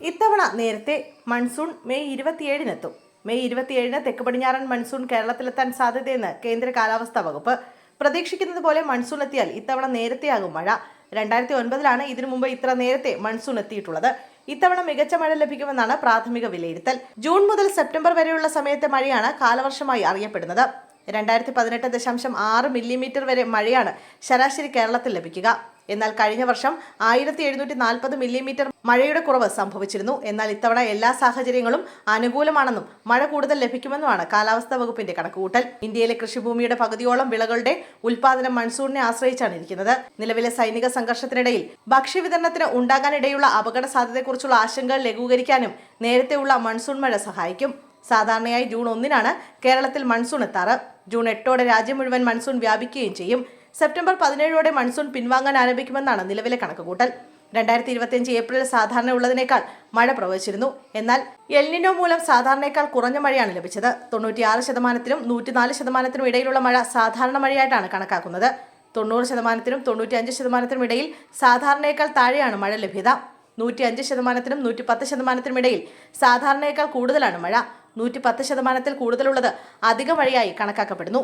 ഇത്തവണ നേരത്തെ monsoon May ഇരുപത്തിയേഴിനെത്തും. May ഇരുപത്തിയേഴിന് തെക്ക് പടിഞ്ഞാറൻ മൺസൂൺ കേരളത്തിലെത്താൻ സാധ്യതയെന്ന് കേന്ദ്ര കാലാവസ്ഥാ വകുപ്പ് പ്രതീക്ഷിക്കുന്നത് പോലെ മൺസൂൺ എത്തിയാൽ ഇത്തവണ നേരത്തെയാകും മഴ. രണ്ടായിരത്തി ഒൻപതിലാണ് ഇതിനു മുമ്പ് ഇത്ര നേരത്തെ മൺസൂൺ എത്തിയിട്ടുള്ളത്. ഇത്തവണ മികച്ച മഴ ലഭിക്കുമെന്നാണ് പ്രാഥമിക വിലയിരുത്തൽ. ജൂൺ മുതൽ സെപ്റ്റംബർ വരെയുള്ള സമയത്തെ മഴയാണ് കാലവർഷമായി അറിയപ്പെടുന്നത്. രണ്ടായിരത്തി പതിനെട്ട് ദശാംശം ആറ് മില്ലിമീറ്റർ വരെ മഴയാണ് ശരാശരി കേരളത്തിൽ ലഭിക്കുക. എന്നാൽ കഴിഞ്ഞ വർഷം ആയിരത്തി എഴുന്നൂറ്റി നാൽപ്പത് മില്ലിമീറ്റർ മഴയുടെ കുറവ് സംഭവിച്ചിരുന്നു. എന്നാൽ ഇത്തവണ എല്ലാ സാഹചര്യങ്ങളും അനുകൂലമാണെന്നും മഴ കൂടുതൽ ലഭിക്കുമെന്നുമാണ് കാലാവസ്ഥാ വകുപ്പിന്റെ കണക്കുകൂട്ടൽ. ഇന്ത്യയിലെ കൃഷിഭൂമിയുടെ പകുതിയോളം വിളകളുടെ ഉൽപാദനം മൺസൂണിനെ ആശ്രയിച്ചാണ് ഇരിക്കുന്നത്. നിലവിലെ സൈനിക സംഘർഷത്തിനിടയിൽ ഭക്ഷ്യവിതരണത്തിന് ഉണ്ടാകാനിടയുള്ള അപകട സാധ്യതയെക്കുറിച്ചുള്ള ആശങ്കകൾ ലഘൂകരിക്കാനും നേരത്തെയുള്ള മൺസൂൺ മഴ സഹായിക്കും. സാധാരണയായി ജൂൺ ഒന്നിനാണ് കേരളത്തിൽ മൺസൂൺ എത്താറ്. ജൂൺ എട്ടോടെ രാജ്യം മുഴുവൻ മൺസൂൺ വ്യാപിക്കുകയും ചെയ്യും. സെപ്റ്റംബർ പതിനേഴോടെ മൺസൂൺ പിൻവാങ്ങാൻ ആരംഭിക്കുമെന്നാണ് നിലവിലെ കണക്കുകൂട്ടൽ. രണ്ടായിരത്തി ഇരുപത്തിയഞ്ച് ഏപ്രിൽ സാധാരണ ഉള്ളതിനേക്കാൾ മഴ പ്രവചിച്ചിരുന്നു എന്നാൽ എൽനിനോ മൂലം സാധാരണയേക്കാൾ കുറഞ്ഞ മഴയാണ് ലഭിച്ചത്. തൊണ്ണൂറ്റിയാറ് ശതമാനത്തിനും നൂറ്റിനാല് ശതമാനത്തിനും ഇടയിലുള്ള മഴ സാധാരണ മഴയായിട്ടാണ് കണക്കാക്കുന്നത്. തൊണ്ണൂറ് ശതമാനത്തിനും തൊണ്ണൂറ്റിയഞ്ച് ശതമാനത്തിനും ഇടയിൽ സാധാരണയേക്കാൾ താഴെയാണ് മഴ ലഭ്യത. നൂറ്റി അഞ്ച് ശതമാനത്തിനും നൂറ്റി പത്ത് ശതമാനത്തിനും ഇടയിൽ സാധാരണയേക്കാൾ കൂടുതലാണ് മഴ. നൂറ്റി പത്ത് ശതമാനത്തിൽ കൂടുതലുള്ളത് അധിക മഴയായി കണക്കാക്കപ്പെടുന്നു.